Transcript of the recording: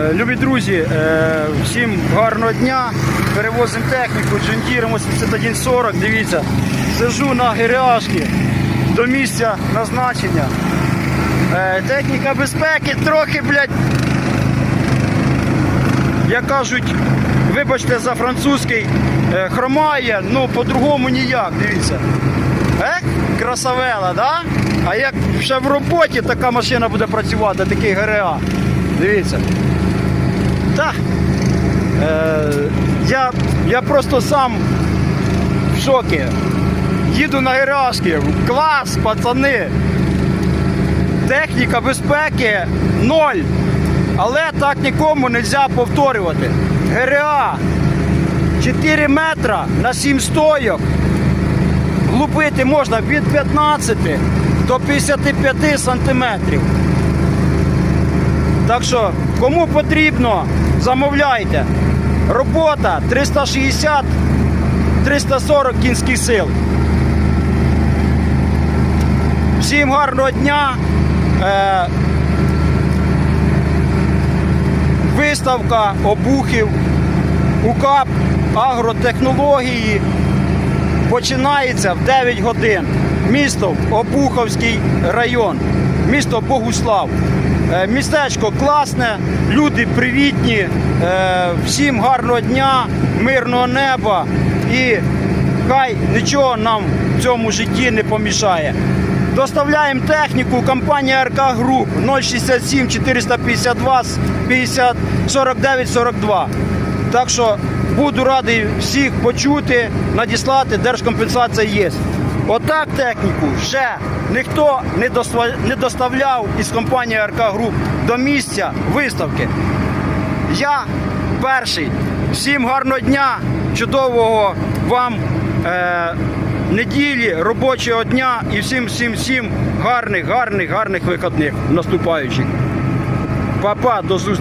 Е, Любі друзі, е, всім гарного дня. Перевозимо техніку, джундіром 8140. Дивіться, сижу на гіряшки до місця назначення. Е, Техніка безпеки трохи, блядь, як кажуть, вибачте за французький, хромає, ну по-другому ніяк, дивіться. Е? Красавела, да? А як ще в роботі така машина буде працювати, такий ГРА. Дивіться. Та, е, я, я просто сам в шокі. Їду на ГРАшки. Клас, пацани. Техніка безпеки ноль. Але так нікому не можна повторювати. ГРА 4 метра на 7 стойок. Лупити можна від 15 до 55 сантиметрів. Так що, кому потрібно, замовляйте. Робота 360-340 кінських сил. Всім гарного дня. Е, виставка обухів, УКАП, агротехнології починається в 9 годин. Місто Обуховський район, місто Богуслав. Е, Містечко класне, люди привітні. Е, Всім гарного дня, мирного неба і хай нічого нам в цьому житті не помішає. Доставляємо техніку компанія РК Груп 067 452 50 49 42. Так що буду радий всіх почути, надіслати, держкомпенсація є. Отак техніку ще ніхто не доставляв із компанії РК Груп до місця виставки. Я перший. Всім гарного дня, чудового вам е, неділі, робочого дня і всім, всім, всім гарних, гарних, гарних вихідних наступаючих. Па-па, до зустрічі.